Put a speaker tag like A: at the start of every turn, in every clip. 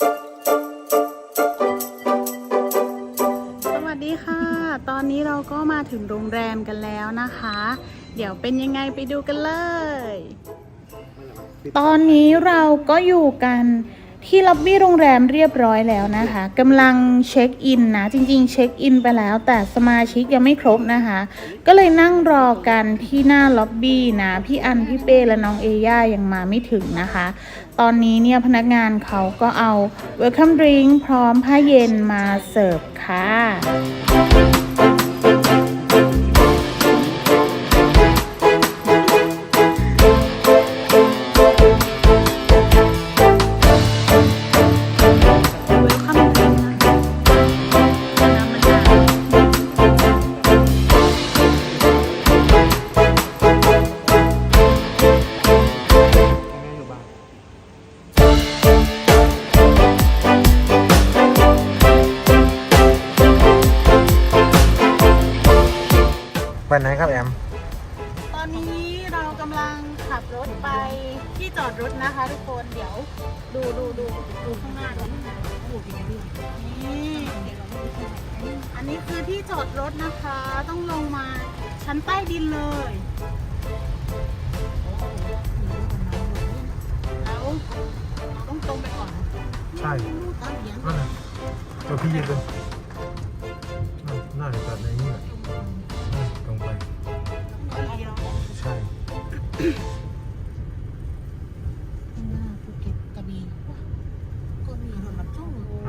A: สวัสดีค่ะ ตอนนี้เราก็มาถึงโรงแรมกันแล้วนะคะ เดี๋ยวเป็นยังไงไปดูกันเลย ตอนนี้เราก็อยู่กัน ที่ล็อบบี้โรงแรมเรียบร้อยแล้วนะคะกำลังเช็คอินนะจริงๆ เช็คอินไปแล้ว แต่สมาชิกยังไม่ครบนะคะ ก็เลยนั่งรอกันที่หน้าล็อบบี้นะพี่อันพี่เป้และน้องเอย่ายังมาไม่ถึงนะคะ ตอนนี้เนี่ยพนักงานเขาก็เอา Welcome Drink พร้อมผ้าเย็นมาเสิร์ฟค่ะ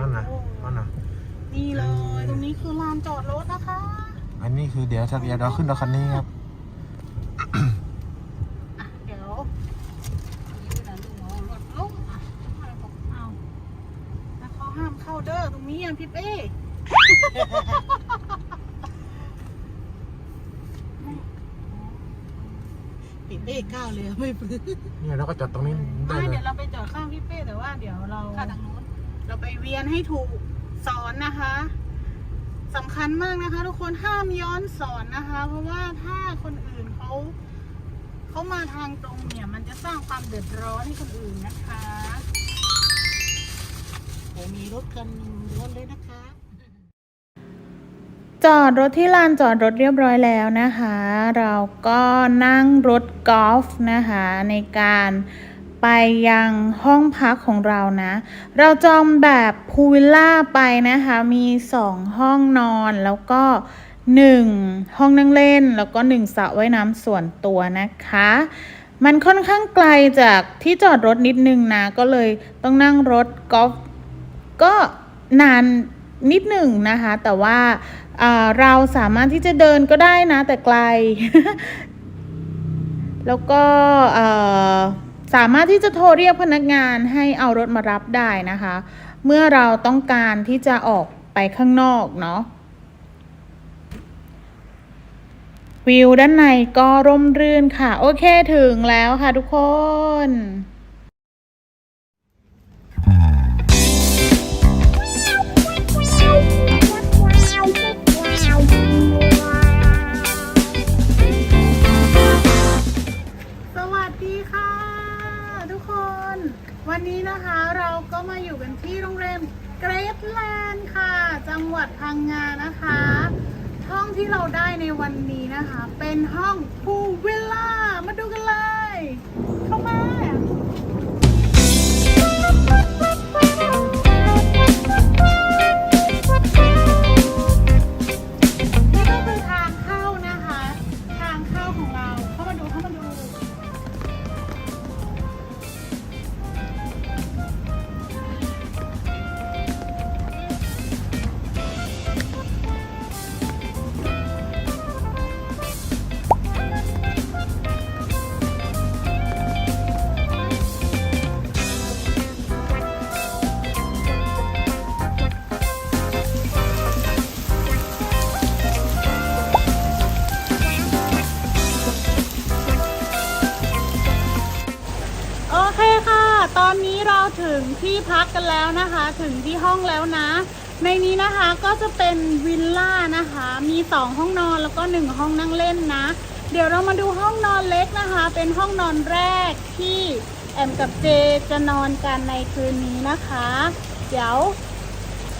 A: นั่นน่ะนั่นน่ะนี่เลย ตรงนี้คือลานจอดรถนะคะ
B: อันนี้คือเดี๋ยวถ้าเดี๋ยวเราขึ้นรถคันนี้ครับ
A: อะเดี๋ยวเอารถลงอะเอาแล้วเขาห้ามเข้าเด้อตรงนี้อะพี่เป้พี่เป้ก้าวเลยไม่พื้น
B: เนี่ยเราก็จอดตรงนี้ได้
A: ไม่
B: เล
A: เดี๋
B: ย
A: ยวเราไปจอดข้างพี่เป้แต่ว่าเดี๋ยวเรา เราไปเวียนให้ถูกสอนนะคะสำคัญมากนะคะ ทุกคนห้ามย้อนสอนนะคะ เพราะว่าถ้าคนอื่นเขาเขามาทางตรงเนี่ย มันจะสร้างความเดือดร้อนให้คนอื่นนะคะโอ้มีรถกันรถเลยนะคะ จอดรถที่ลานจอดรถเรียบร้อยแล้วนะคะ เราก็นั่งรถกอล์ฟนะคะในการ ไปยังห้องพักของเรานะ เราจองแบบพูลวิลล่าไปนะคะ มี 2 ห้องนอนแล้วก็ 1 ห้องนั่งเล่น แล้วก็ 1สระว่ายน้ำส่วนตัวนะคะ มันค่อนข้างไกลจากที่จอดรถนิดนึงนะ ก็เลยต้องนั่งรถกอล์ฟก็นานนิดหนึ่งนะคะ แต่ว่าอ่าเราสามารถที่จะเดินก็ได้นะ แต่ไกล แล้วก็ สามารถที่จะโทรเรียกพนักงานให้เอารถมารับได้นะคะ เมื่อเราต้องการที่จะออกไปข้างนอกเนาะวิวด้านในก็ร่มรื่นค่ะ โอเคถึงแล้วค่ะทุกคน กันแล้วนะคะ ถึงที่ห้องแล้วนะ ในนี้นะคะก็จะเป็นวิลล่านะคะ มีสองห้องนอนแล้วก็หนึ่งห้องนั่งเล่นนะ เดี๋ยวเรามาดูห้องนอนเล็กนะคะ เป็นห้องนอนแรกที่แอมกับเจจะนอนกันในคืนนี้นะคะ เดี๋ยว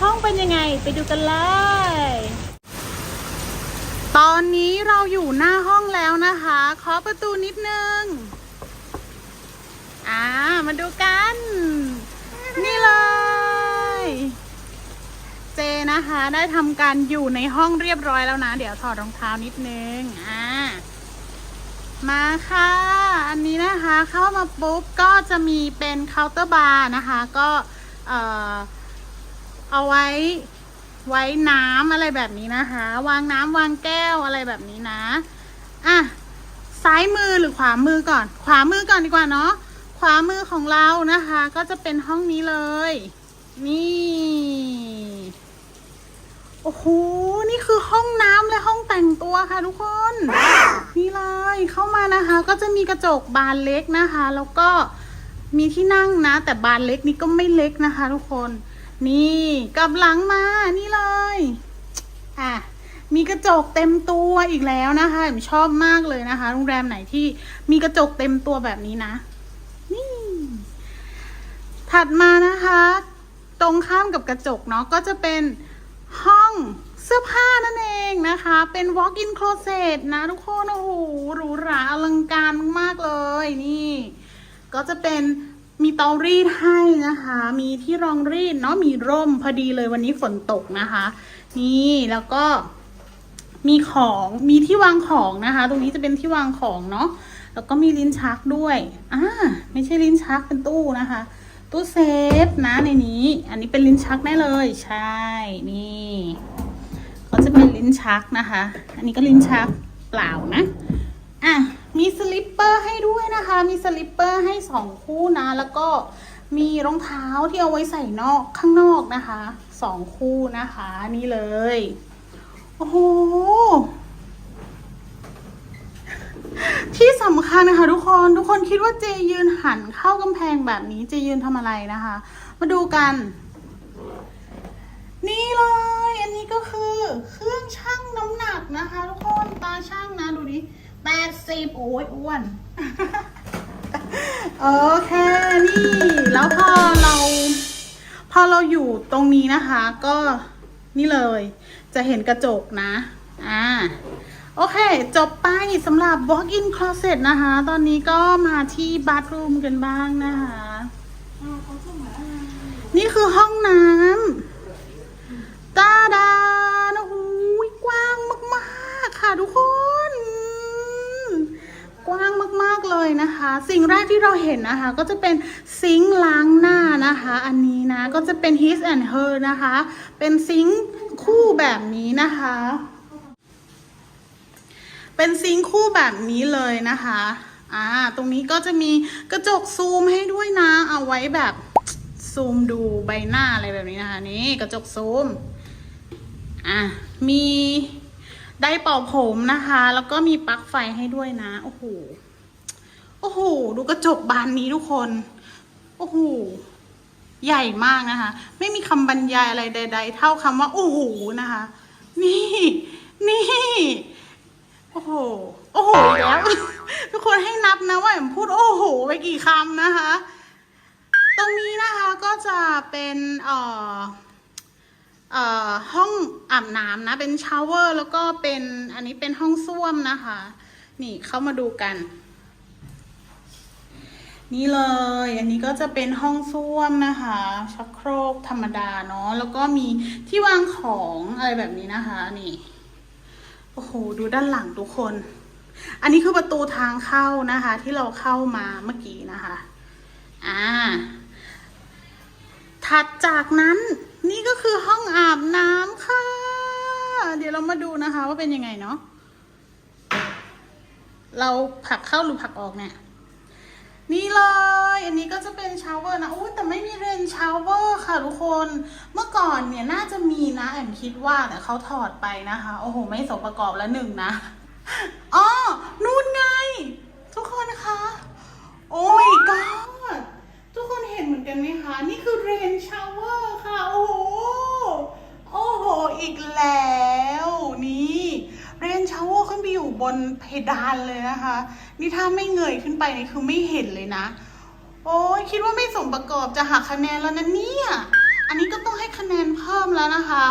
A: ห้องเป็นยังไงไปดูกันเลย ตอนนี้เราอยู่หน้าห้องแล้วนะคะเคาะประตูนิดนึง อ่า มาดูกัน นี่เลย เจนะคะได้ทำการอยู่ในห้องเรียบร้อยแล้วนะ เดี๋ยวถอดรองเท้านิดนึง อ่า มาค่ะ อันนี้นะคะ เข้ามาปุ๊บก็จะมีเป็นเคาน์เตอร์บาร์นะคะ ก็เอ่อเอาไว้ไว้น้ำอะไรแบบนี้นะคะ วางน้ำวางแก้วอะไรแบบนี้นะ อะ ซ้ายมือหรือขวามือก่อน ขวามือก่อนดีกว่าเนาะ ขวามือของเรานะคะ ก็จะเป็นห้องนี้เลย นี่โอ้โหนี่คือห้องน้ำและห้องแต่งตัวค่ะทุกคน นี่เลยเข้ามานะคะ ก็จะมีกระจกบานเล็กนะคะ แล้วก็มีที่นั่งนะ แต่บานเล็กนี่ก็ไม่เล็กนะคะ ทุกคน นี่กลับหลังมานี่เลยอะมีกระจกเต็มตัวอีกแล้วนะคะผมชอบมากเลยนะคะ โรงแรมไหนที่มีกระจกเต็มตัวแบบนี้นะ ถัดมานะคะ ตรงข้ามกับกระจกเนาะก็จะเป็นห้องเสื้อผ้านั่นเองนะคะ เป็น walk-in closet นะทุกคนโอ้โหหรูหราอลังการมากๆเลยนี่ ก็จะเป็นมีเตารีดให้นะคะ มีที่รองรีดเนาะมีร่มพอดีเลยวันนี้ฝนตกนะคะ นี่แล้วก็มีของมีที่วางของนะคะ ตรงนี้จะเป็นที่วางของเนาะแล้วก็มีลิ้นชักด้วยอ่าไม่ใช่ลิ้นชักเป็นตู้นะคะ ตู้เซฟนะในนี้ อันนี้เป็นลิ้นชักแน่เลย ใช่ นี่ก็จะเป็นลิ้นชักนะคะ อันนี้ก็ลิ้นชักเปล่านะ อะ มีสลิปเปอร์ให้ด้วยนะคะ มีสลิปเปอร์ให้สองคู่นะ แล้วก็มีรองเท้าที่เอาไว้ใส่นอกข้างนอกนะคะสองคู่นะคะ นี่เลย โอ้โห ที่สำคัญนะคะทุกคนทุกคนคิดว่าเจยืนหันเข้ากำแพงแบบนี้เจยืนทำอะไรนะคะ มาดูกัน นี่เลย อันนี้ก็คือเครื่องชั่งน้ำหนักนะคะ ทุกคนตาช่างนะดูดิแปดสิบโอ้ยอ้วนโอเคนี่แล้วพอเราพอเราอยู่ตรงนี้นะคะ ก็นี่เลย จะเห็นกระจกนะ อ่า โอเค จบไปสำหรับ walk-in closet นะคะ ตอนนี้ก็มาที่ bathroom กันบ้างนะคะ นี่คือห้องน้ำตาดาโอ้โหกว้างมากๆ ค่ะทุกคน กว้างมากๆเลยนะคะ สิ่งแรกที่เราเห็นนะคะ ก็จะเป็นซิงค์ล้างหน้านะคะ อันนี้นะ ก็จะเป็น his and her นะคะ เป็นซิงค์คู่แบบนี้นะคะ เป็นซิงคู่แบบนี้เลยนะคะอ่าตรงนี้ก็จะมีกระจกซูมให้ด้วยนะ เอาไว้แบบซูมดูใบหน้าอะไรแบบนี้นะคะ นี่กระจกซูมอะมีไดร์เป่าผมนะคะ แล้วก็มีปลั๊กไฟให้ด้วยนะ โอ้โหโอ้โหดูกระจกบานนี้ทุกคน โอ้โหใหญ่มากนะคะ ไม่มีคำบรรยายอะไรใด ๆ เท่าคำว่า โอ้โหนะคะ นี่ นี่ โอ้โห โอ้โหอีกแล้ว ทุกคนให้นับนะว่าผมพูดโอ้โห ไปกี่คำนะคะ ตรงนี้นะคะก็จะเป็นเอ่อเอ่อห้องอาบน้ำนะ เป็นชาวเวอร์ แล้วก็เป็นอันนี้เป็นห้องส้วมนะคะ นี่เข้ามาดูกัน นี่เลย อันนี้ก็จะเป็นห้องส้วมนะคะ ชักโครกธรรมดาเนาะ แล้วก็มีที่วางของอะไรแบบนี้นะคะ นี่ โอ้โห ดูด้านหลังทุกคน อันนี้คือประตูทางเข้านะคะ ที่เราเข้ามาเมื่อกี้นะคะ อ่า ถัดจากนั้นนี่ก็คือห้องอาบน้ำค่ะ เดี๋ยวเรามาดูนะคะว่าเป็นยังไงเนาะ เราผลักเข้าหรือผลักออกเนี่ย นี่เลย อันนี้ก็จะเป็นชาวเวอร์นะอุ้ยแต่ไม่มีเรนชาวเวอร์ค่ะทุกคน เมื่อก่อนเนี่ยน่าจะมีนะแอมคิดว่าแต่เขาถอดไปนะคะ โอ้โห ไม่สมประกอบล้วหนึ่งนะอ๋อนู่นไง ทุกคนคะ โอ้ my god ทุกคนเห็นเหมือนกันไหมคะ นี่คือเรนชาวเวอร์ค่ะ โอ้โห โอ้โห อีกแล้ว นี่ เรนชาวเวอร์ขึ้นไปอยู่บนเพดานเลยนะคะ นี่ถ้าไม่เงยขึ้นไปนี่คือไม่เห็นเลยนะ โอ้ยคิดว่าไม่สมประกอบจะหักคะแนนแล้วนะเนี่ย อันนี้ก็ต้องให้คะแล้วนะคะ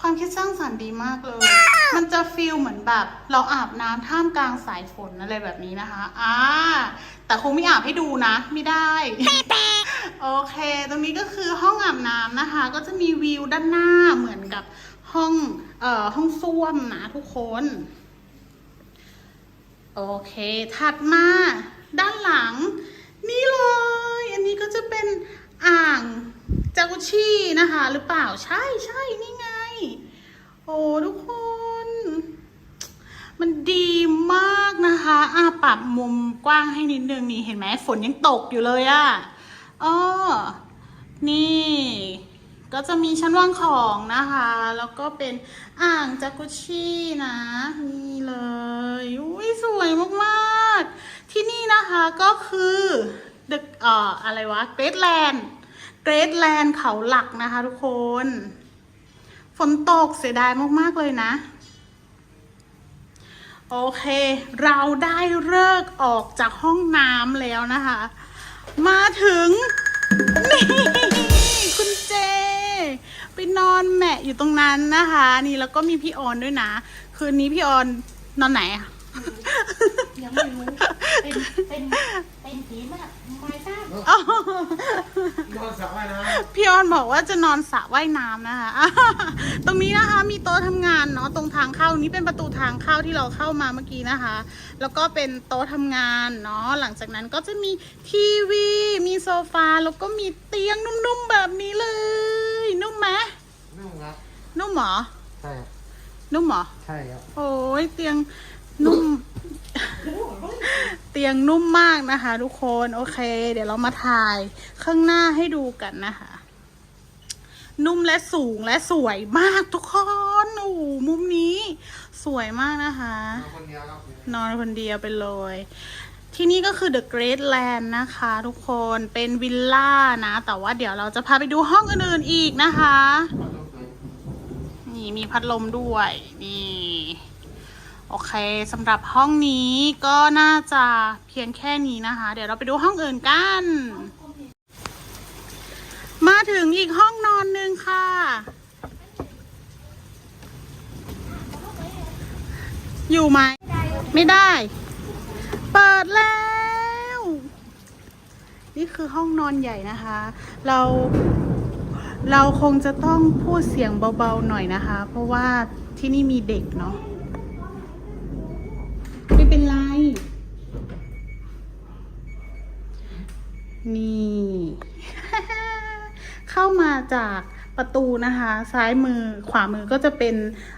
A: ความคิดสร้างสรรค์ดีมากเลย มันจะฟีลเหมือนแบบ เราอาบน้ำท่ามกลางสายฝนอะไรแบบนี้นะคะ อ่า แต่คงไม่อาบให้ดูนะ ไม่ได้โอเค ตรงนี้ก็คือห้องอาบน้ำนะคะ ก็จะมีวิวด้านหน้าเหมือนกับห้อง เอ่อ ห้องส้วมนะทุกคน โอเค ถัดมาด้านหลัง นี่เลย อันนี้ก็จะเป็นอ่างจากุชี่นะคะ หรือเปล่าใช่ใช่นี่ไง โอ้ทุกคน มันดีมากนะคะอะปรับมุมกว้างให้นิดนึงนี่เห็นไหมฝนยังตกอยู่เลยอะ่ะอ้อนี่ ก็จะมีชั้นวางของนะคะ แล้วก็เป็นอ่างจากุชี่นะนี่ เลยอุ้ยสวยมากๆ ที่นี่นะคะก็คือดึกเอ่ออะไรวะเกรทแลนด์เกรทแลนด์เขาหลักนะคะทุกคน ฝนตกเสียดายมากๆเลยนะ โอเค เราได้เลิกออกจากห้องน้ำแล้วนะคะ มาถึง นี่ คุณเจ ไปนอนแหมะอยู่ตรงนั้นนะคะ นี่แล้วก็มีพี่ออนด้วยนะ คืนนี้พี่ออน นอนไหนอะ
C: ยังไม่รู้ เป็น เป็น เป็นผีมากไม่ทราบ
B: นอนสระว่ายน้
A: พี่ออนบอกว่าจะนอนสระว่ายน้ำนะคะ ตรงนี้นะคะมีโต๊ะทำงานเนาะตรงทางเข้านี้เป็นประตูทางเข้าที่เราเข้ามาเมื่อกี้นะคะ แล้วก็เป็นโต๊ะทำงานเนาะหลังจากนั้นก็จะมีทีวี มีโซฟาแล้วก็มีเตียงนุ่มๆแบบนี้เลย นุ่มไหมำ
B: นุ่มครับ
A: นุ่มเหรอ
B: ใช่
A: นุ่มเหรอ
B: ใช่ครับ
A: โอ้ยเตียงนุ่ม เตียงนุ่มมากนะคะ ทุกคนโอเค เดี๋ยวเรามาถ่ายข้างหน้าให้ดูกันนะคะ นุ่มและสูงและสวยมากทุกคนโอ้โหมุมนี้ สวยมากนะคะ
B: นอนคนเดียวครับ
A: นอนคนเดียวไปเลย ที่นี่ก็คือ The Great Land นะคะ ทุกคนเป็นวิลล่านะ แต่ว่าเดี๋ยวเราจะพาไปดูห้องอื่นๆอีกนะคะนี่ มีพัดลมด้วยนี่ โอเคสำหรับห้องนี้ก็น่าจะเพียงแค่นี้นะคะ เดี๋ยวเราไปดูห้องอื่นกัน มาถึงอีกห้องนอนหนึ่งค่ะ อยู่ไหม ไม่ได้ เปิดแล้ว นี่คือห้องนอนใหญ่นะคะ เรา เราคงจะต้องพูดเสียงเบาๆหน่อยนะคะ เพราะว่าที่นี่มีเด็กเนาะไม่เป็นไร นี่ เข้ามาจากประตูนะคะ ซ้ายมือขวามือก็จะเป็น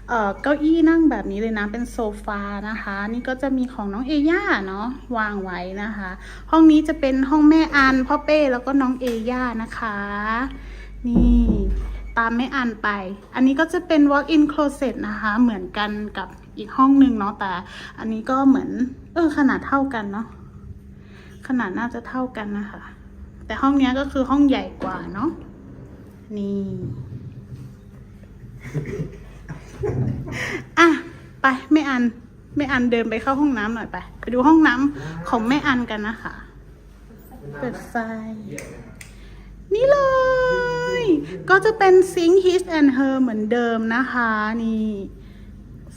A: เเก้าอี้นั่งแบบนี้เลยนะ เป็นโซฟานะคะ นี่ก็จะมีของน้องเอย่าเนาะวางไว้นะคะ ห้องนี้จะเป็นห้องแม่อันพ่อเป้แล้วก็น้องเอย่านะคะ นี่ตามแม่อันไป อันนี้ก็จะเป็น walk-in closet นะคะ เหมือนกันกับอีกห้องหนึ่งเนาะ แต่ อันนี้ก็เหมือน เออ ขนาดเท่ากันเนาะ ขนาดน่าจะเท่ากันนะคะ แต่ห้องนี้ก็คือห้องใหญ่กว่าเนาะ นี่ อะ ไปแม่อันแม่อันเดินไปเข้าห้องน้ำหน่อยไป ไปดูห้องน้ำของแม่อันกันนะคะ เปิดไฟ นี่เลย ก็จะเป็นซิงค์ his and her เหมือนเดิมนะคะ นี่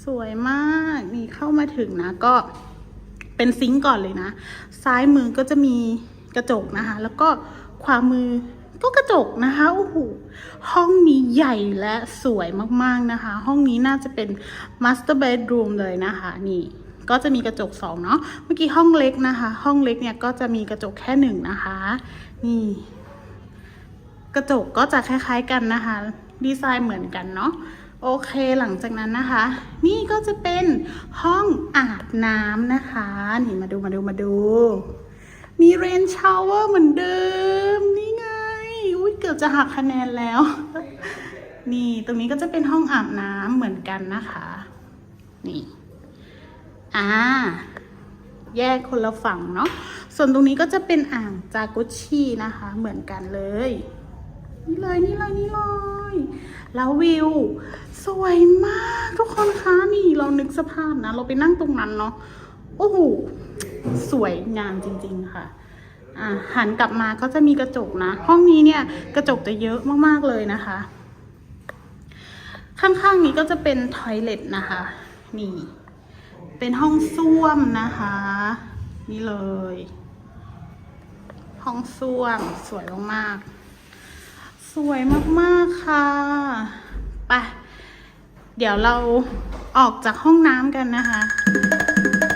A: สวยมากนี่เข้ามาถึงนะ ก็เป็นซิงค์ก่อนเลยนะ ซ้ายมือก็จะมีกระจกนะคะ แล้วก็ขวามือก็กระจกนะคะโอ้โหห้องนี้ใหญ่และสวยมากๆนะคะ ห้องนี้น่าจะเป็น master bedroom เลยนะคะ นี่ก็จะมีกระจกสองเนาะเมื่อกี้ห้องเล็กนะคะ ห้องเล็กเนี่ยก็จะมีกระจกแค่หนึ่งนะคะ นี่ กระจกก็จะคล้าย ๆ กันนะคะ ดีไซน์เหมือนกันเนาะโอเคหลังจากนั้นนะคะ นี่ก็จะเป็นห้องอาบน้ำนะคะ นี่มาดูมาดูมาดู มีเรนชาวเวอร์เหมือนเดิม นี่ไงอุ้ยเกือบจะหักคะแนนแล้ว นี่ตรงนี้ก็จะเป็นห้องอาบน้ำเหมือนกันนะคะ นี่อ่าแยกคนละฝั่งเนาะส่วนตรงนี้ก็จะเป็นอ่างจากุชชี่นะคะ เหมือนกันเลย นี่เลยนี่เลยนี่เลยแล้ววิว สวยมากทุกคนคะนี่เรานึกสภาพนะ เราไปนั่งตรงนั้นเนาะโอ้โหสวยงามจริง ๆ ค่ะหันกลับมาก็จะมีกระจกนะ ห้องนี้เนี่ยกระจกจะเยอะมากๆเลยนะคะ ข้างๆนี้ก็จะเป็นทอยเลทนะคะ นี่ เป็นห้องส้วมนะคะ นี่เลย ห้องส้วมสวยมากๆ สวยมากๆค่ะไปเดี๋ยวเราออกจากห้องน้ำกันนะคะ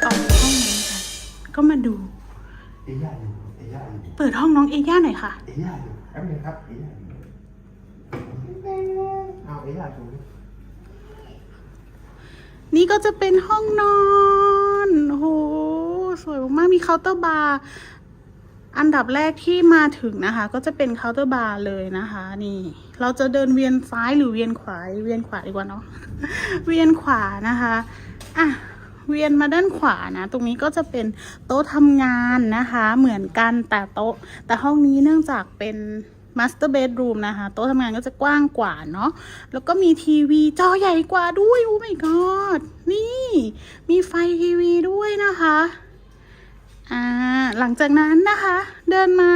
A: ออกจากห้องน้ำกันก็มาดู
B: เอย่าอยู่เอย่าอยู่
A: เปิดห้องน้องเอย่าหน่อยค่ะ
B: เอย่าอยู่แป๊บนึงครับเอย่าอยู่เอาเอย่าอยู่
A: นี่ก็จะเป็นห้องนอนโอ้โหสวยมากๆมีเคาน์เตอร์บาร์ อันดับแรกที่มาถึงนะคะ ก็จะเป็นเคาน์เตอร์บาร์เลยนะคะ นี่ เราจะเดินเวียนซ้ายหรือเวียนขวาเวียนขวาดีกว่าเนาะเวียนขวานะคะอะเวียนมาด้านขวานะ ตรงนี้ก็จะเป็นโต๊ะทำงานนะคะ เหมือนกันแต่โต๊ะ แต่ห้องนี้เนื่องจากเป็น master bedroom นะคะ โต๊ะทำงานก็จะกว้างกว่าเนาะแล้วก็มีทีวีจอใหญ่กว่าด้วยโอ้ my god นี่ มีไฟทีวีด้วยนะคะ อ่าหลังจากนั้นนะคะ เดินมา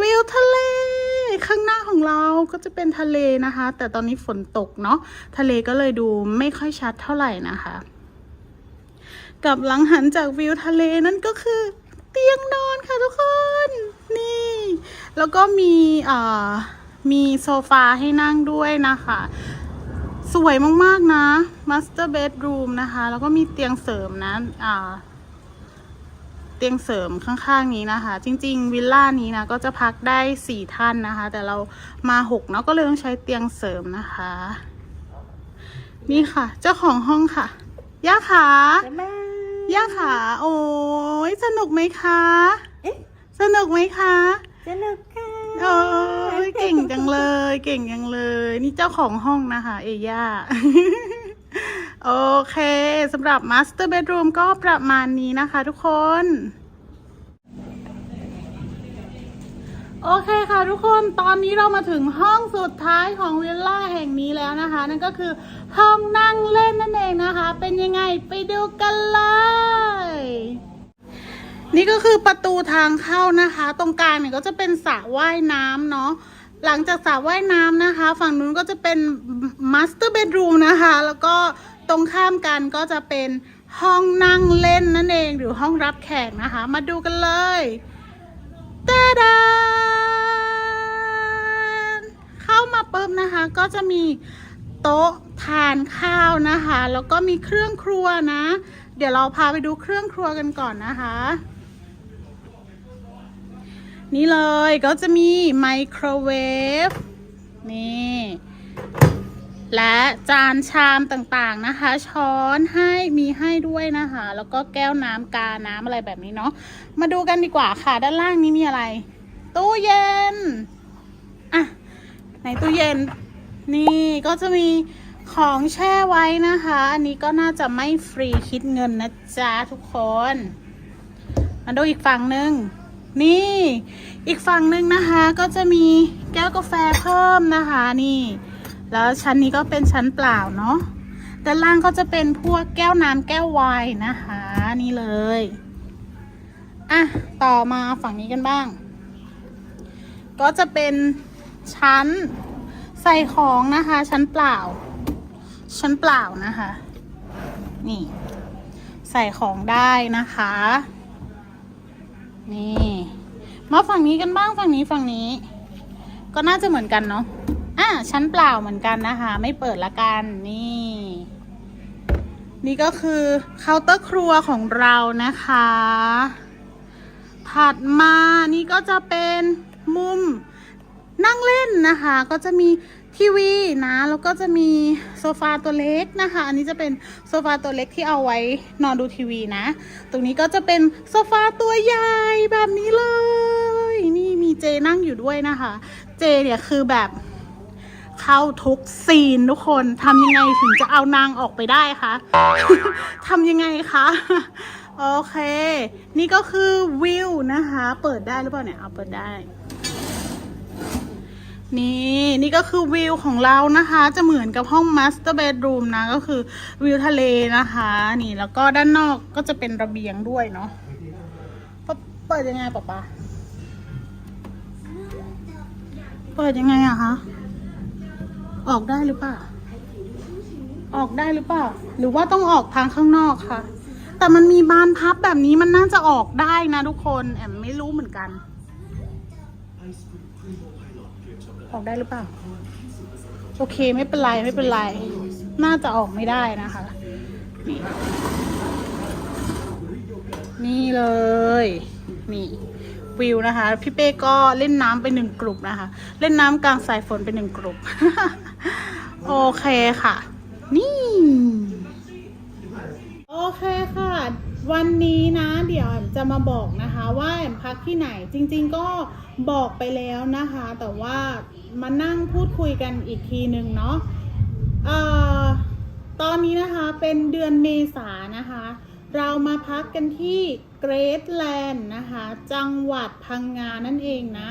A: วิวทะเล ข้างหน้าของเราก็จะเป็นทะเลนะคะ แต่ตอนนี้ฝนตกเนาะทะเลก็เลยดูไม่ค่อยชัดเท่าไหร่นะคะ กับหลังหันจากวิวทะเลนั่นก็คือ เตียงนอนค่ะทุกคนนี่ แล้วก็มีอ่ามีโซฟาให้นั่งด้วยนะคะ สวยมากๆนะ master bedroom นะคะ แล้วก็มีเตียงเสริมนะอ่า ตียงเสริมข้างๆนี้นะคะ จริง ๆ วิลล่านี้นะก็จะพักได้สี่ท่านนะคะ แต่เรามาหกเนาะก็เลยต้องใช้เตียงเสริมนะคะ นี่ค่ะ เจ้าของห้องค่ะ ย่าขาย่าขาโอ้ยสนุกไหมคะสนุกไหมคะ
C: สนุกค่ะ
A: โอ้ยเก่งจังเลย เก่งจังเลย นี่เจ้าของห้องนะคะ เอย่าโอเคสำหรับ Master Bedroom ก็ประมาณนี้นะคะทุกคน โอเคค่ะทุกคนตอนนี้เรามาถึงห้องสุดท้ายของวิลล่าแห่งนี้แล้วนะคะ นั่นก็คือห้องนั่งเล่นนั่นเองนะคะ เป็นยังไงไปดูกันเลย นี่ก็คือประตูทางเข้านะคะ ตรงกลางเนี่ยก็จะเป็นสระว่ายน้ำเนาะหลังจากสระว่ายน้ำนะคะ ฝั่งนู้นก็จะเป็น master bedroom นะคะ แล้วก็ตรงข้ามกันก็จะเป็นห้องนั่งเล่นนั่นเองหรือห้องรับแขกนะคะ มาดูกันเลย ตาดานเข้ามาปุ๊บนะคะ ก็จะมีโต๊ะทานข้าวนะคะ แล้วก็มีเครื่องครัวนะ เดี๋ยวเราพาไปดูเครื่องครัวกันก่อนนะคะ นี่เลยก็จะมีไมโครเวฟนี่ และจานชามต่างๆนะคะ ช้อนให้มีให้ด้วยนะคะ แล้วก็แก้วน้ำกาน้ำอะไรแบบนี้เนาะมาดูกันดีกว่าค่ะ ด้านล่างนี้มีอะไร ตู้เย็นอะในตู้เย็น นี่ก็จะมีของแช่ไว้นะคะ อันนี้ก็น่าจะไม่ฟรีคิดเงินนะจ๊ะทุกคน มาดูอีกฝั่งหนึ่งนี่ อีกฝั่งหนึ่งนะคะ ก็จะมีแก้วกาแฟเพิ่มนะคะ นี่ แล้วชั้นนี้ก็เป็นชั้นเปล่าเนาะด้านล่างก็จะเป็นพวกแก้วน้ำแก้วไวน์นะคะ นี่เลยอะต่อมาฝั่งนี้กันบ้าง ก็จะเป็นชั้นใส่ของนะคะ ชั้นเปล่า ชั้นเปล่านะคะ นี่ ใส่ของได้นะคะ นี่ มาฝั่งนี้กันบ้างฝั่งนี้ฝั่งนี้ ก็น่าจะเหมือนกันเนาะ อะชั้นเปล่าเหมือนกันนะคะ ไม่เปิดละกันนี่ นี่ก็คือเคาน์เตอร์ครัวของเรานะคะ ถัดมานี่ก็จะเป็นมุมนั่งเล่นนะคะ ก็จะมีทีวีนะ แล้วก็จะมีโซฟาตัวเล็กนะคะ อันนี้จะเป็นโซฟาตัวเล็กที่เอาไว้นอนดูทีวีนะ ตรงนี้ก็จะเป็นโซฟาตัวใหญ่แบบนี้เลย นี่มีเจนั่งอยู่ด้วยนะคะ เจเนี่ยคือแบบ เข้าทุกซีนทุกคนทำยังไงถึงจะเอานางออกไปได้คะทำยังไงคะโอเค นี่ก็คือวิวนะคะ เปิดได้หรือเปล่าเนี่ยเอาเปิดได้ นี่นี่ก็คือวิวของเรานะคะ จะเหมือนกับห้อง master bedroom นะ ก็คือวิวทะเลนะคะ นี่แล้วก็ด้านนอกก็จะเป็นระเบียงด้วยเนาะปะเปิดยังไงป๊าป๊าเปิดยังไงอะคะ ออกได้หรือเปล่า ออกได้หรือเปล่า หรือว่าต้องออกทางข้างนอกค่ะ แต่มันมีบานพับแบบนี้มันน่าจะออกได้นะทุกคน แอมไม่รู้เหมือนกัน ออกได้หรือเปล่า โอเคไม่เป็นไรไม่เป็นไร น่าจะออกไม่ได้นะคะ นี่นี่เลย นี่วิวนะคะ พี่เป้ก็เล่นน้ำไปหนึ่งกลุ่มนะคะ เล่นน้ำกลางสายฝนไปหนึ่งกลุ่ม โอเคค่ะ นี่ โอเคค่ะ วันนี้นะเดี๋ยวแอมจะมาบอกนะคะว่าแอมพักที่ไหนจริง ๆ ก็บอกไปแล้วนะคะ แต่ว่ามานั่งพูดคุยกันอีกทีหนึ่งเนาะเอ่อตอนนี้นะคะเป็นเดือนเมษานะคะ เรามาพักกันที่ เกรทแลนด์นะคะ จังหวัดพังงานั่นเองนะ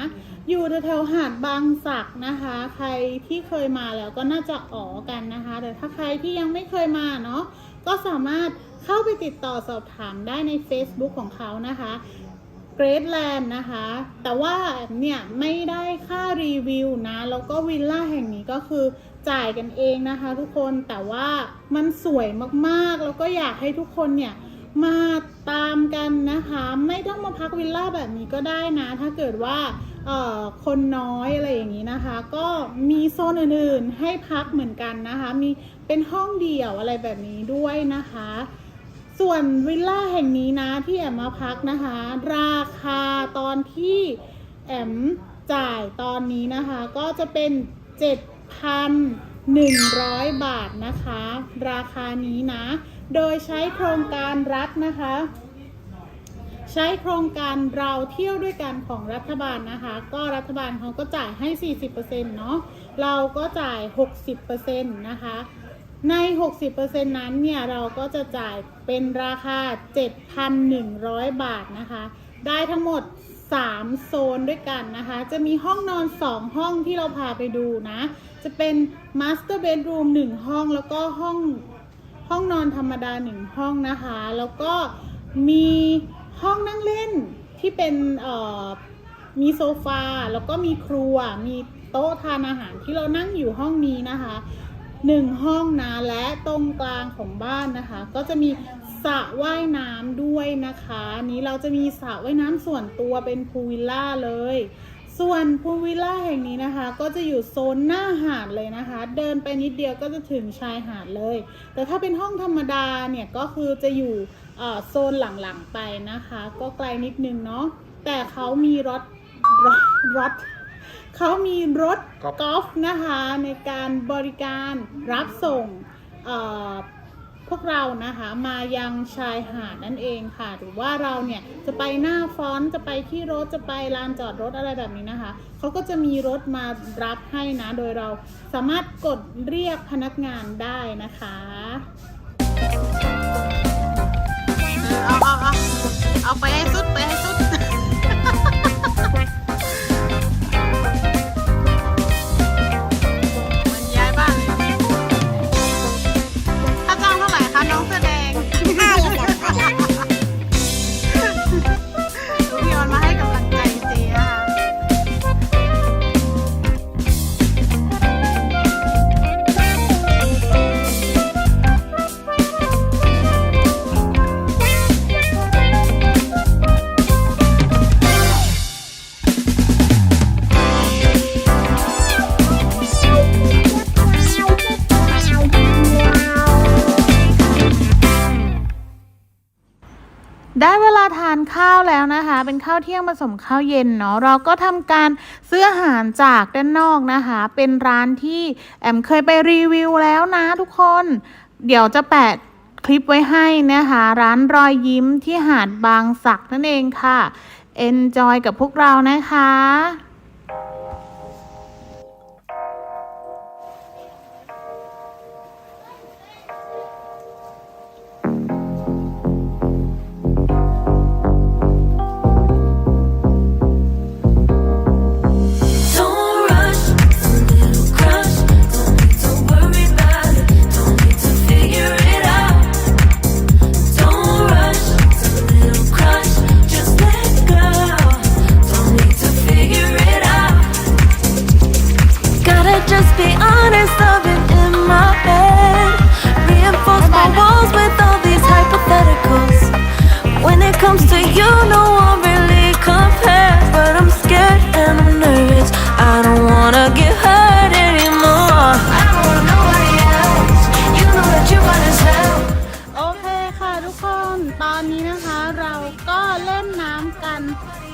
A: อยู่แถวๆหาดบางสักนะคะ ใครที่เคยมาแล้วก็น่าจะอ๋อกันนะคะ แต่ถ้าใครที่ยังไม่เคยมาเนาะก็สามารถเข้าไปติดต่อสอบถามได้ใน Facebook ของเขานะคะเกรทแลนด์นะคะ แต่ว่าเนี่ยไม่ได้ค่ารีวิวนะ แล้วก็วิลล่าแห่งนี้ก็คือจ่ายกันเองนะคะทุกคน แต่ว่ามันสวยมากๆ แล้วก็อยากให้ทุกคนเนี่ย มาตามกันนะคะ ไม่ต้องมาพักวิลล่าแบบนี้ก็ได้นะ ถ้าเกิดว่าคนน้อยอะไรอย่างนี้นะคะ ก็มีโซนอื่นๆให้พักเหมือนกันนะคะ มีเป็นห้องเดี่ยวอะไรแบบนี้ด้วยนะคะ ส่วนวิลล่าแห่งนี้นะที่แอมมาพักนะคะ ราคาตอนที่แอมจ่ายตอนนี้นะคะ ก็จะเป็น 7,100 บาทนะคะ ราคานี้นะ โดยใช้โครงการรัฐนะคะ ใช้โครงการเราเที่ยวด้วยกันของรัฐบาลนะคะ ก็รัฐบาลเขาก็จ่ายให้ 40%เนาะเราก็จ่าย 60%นะคะใน 60%นั้นเนี่ย เราก็จะจ่ายเป็นราคา 7,100 บาทนะคะ ได้ทั้งหมด 3 โซนด้วยกันนะคะ จะมีห้องนอน 2 ห้องที่เราพาไปดูนะ จะเป็น Master Bedroom 1 ห้องแล้วก็ห้อง ห้องนอนธรรมดาหนึ่งห้องนะคะ แล้วก็มีห้องนั่งเล่นที่เป็นมีโซฟาแล้วก็มีครัว มีโต๊ะทานอาหารที่เรานั่งอยู่ห้องนี้นะคะหนึ่งห้องนะและตรงกลางของบ้านนะคะ ก็จะมีสระว่ายน้ำด้วยนะคะ นี้เราจะมีสระว่ายน้ำส่วนตัวเป็นพูลวิลล่าเลย ส่วนพูลวิลล่าแห่งนี้นะคะ ก็จะอยู่โซนหน้าหาดเลยนะคะ เดินไปนิดเดียวก็จะถึงชายหาดเลย แต่ถ้าเป็นห้องธรรมดาเนี่ยก็คือจะอยู่โซนหลังๆไปนะคะ ก็ไกลนิดนึงเนาะแต่เขามีรถรถรถเขามีรถ
B: กอล์ฟ
A: นะคะในการบริการรับส่งเพวกเรานะคะมายังชายหาดนั่นเองค่ะ หรือว่าเราเนี่ยจะไปหน้าฟอนจะไปที่รถจะไปลานจอดรถอะไรแบบนี้นะคะเขาก็จะมีรถมารับให้นะ โดยเราสามารถกดเรียกพนักงานได้นะคะเอาเอาเอาเอาไปให้สุดไปให้สุด ข้าวเที่ยงผสมข้าวเย็นเนาะเราก็ทำการซื้ออาหารจากด้านนอกนะคะ เป็นร้านที่แอมเคยไปรีวิวแล้วนะทุกคน เดี๋ยวจะแปะคลิปไว้ให้นะคะ ร้านรอยยิ้มที่หาดบางสักนั่นเองค่ะ Enjoy กับพวกเรานะคะ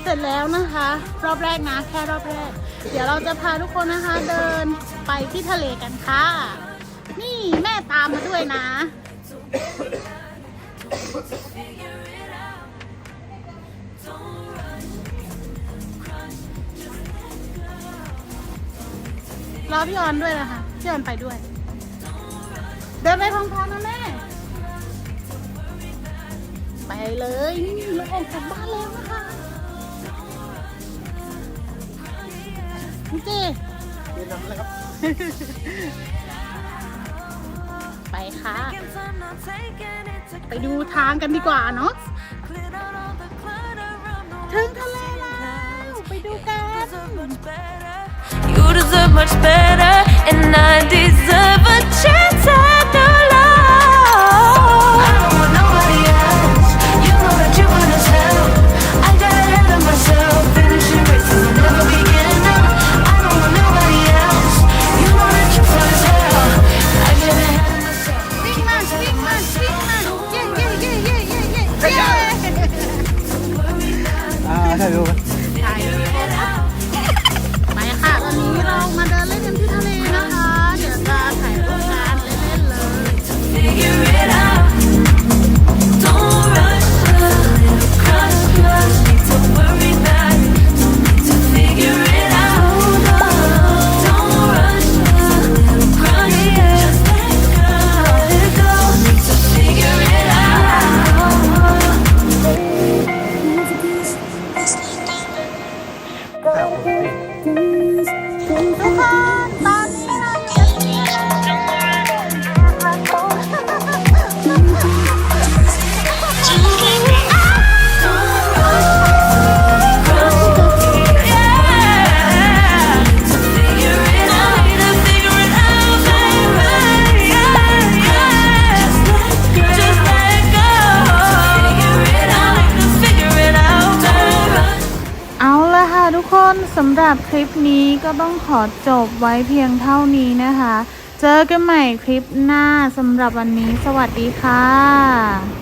D: เสร็จ
A: แล้วนะคะ รอบแรกนะแค่รอบแรก เดี๋ยวเราจะพาทุกคนนะคะเดินไปที่ทะเลกันค่ะ นี่แม่ตามมาด้วยนะ รอพี่ออนด้วยนะคะพี่ออนไปด้วย เดินไปพร้อมๆนะแม่ ไปเลยนี่เราออกจากบ้านแล้วนะคะ นี่เจไปค่ะ ไปดูทางกันดีกว่าเนาะถึงทะเลแล้วไปดูกัน
D: You deserve much better, and I deserve
A: จบไว้เพียงเท่านี้นะคะ เจอกันใหม่คลิปหน้าสำหรับวันนี้ สวัสดีค่ะ